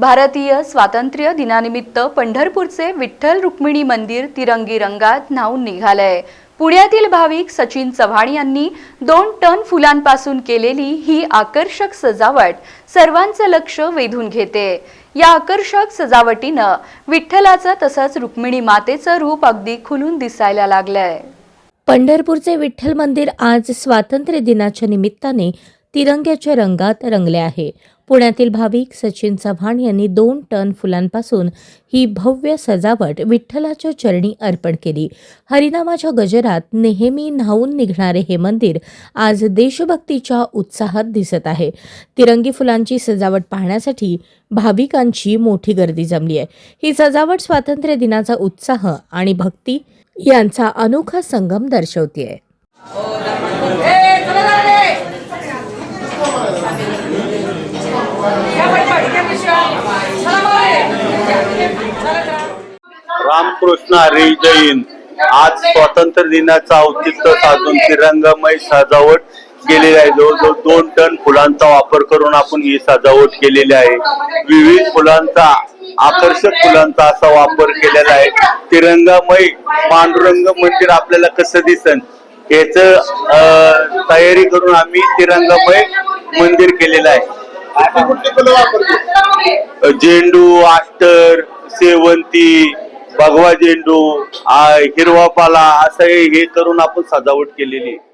भारतीय स्वातंत्र्य दिनानिमित्त पंढरपूरचे विठ्ठल रुक्मिणी मंदिर तिरंगी रंगात न्हावून निघालंय. पुण्यातील भाविक सचिन चव्हाण यांनी दोन टन फुलांपासून केलेली ही आकर्षक सजावट सर्वांचं लक्ष वेधून घेते. या आकर्षक सजावटीनं विठ्ठलाचं तसंच रुक्मिणी मातेचं रूप अगदी खुलून दिसायला लागलंय. पंढरपूरचे विठ्ठल मंदिर आज स्वातंत्र्य दिनाच्या निमित्ताने तिरंग्याच्या रंगात रंगले आहे. पुण्यातील भाविक सचिन चव्हाण यांनी दोन टन फुलांपासून ही भव्य सजावट विठ्ठलाच्या चरणी अर्पण केली. हरिनामाच्या गजरात नेहमी न्हावून निघणारे हे मंदिर आज देशभक्तीच्या उत्साहात दिसत आहे. तिरंगी फुलांची सजावट पाहण्यासाठी भाविकांची मोठी गर्दी जमली आहे. ही सजावट स्वातंत्र्य दिनाचा उत्साह आणि भक्ती यांचा अनोखा संगम दर्शवते हो, रामकृष्ण हरी जैन. आज स्वातंत्र्य दिनाचं औचित्य साधून तिरंगामय सजावट केलेली आहे. जवळजवळ दोन टन फुलांचा वापर करून आपण ही सजावट केलेली आहे. विविध फुलांचा आकर्षक फुलांचा असा वापर केलेला आहे. तिरंगामय पांडुरंग मंदिर आपल्याला कसं दिसन? याच तयारी करून आम्ही तिरंगामय मंदिर केलेलं आहे. झेंडू आष्टर शेवंती भगवा झेंडू हिरवा पाला असं हे हे करून आपण सजावट केलेली आहे.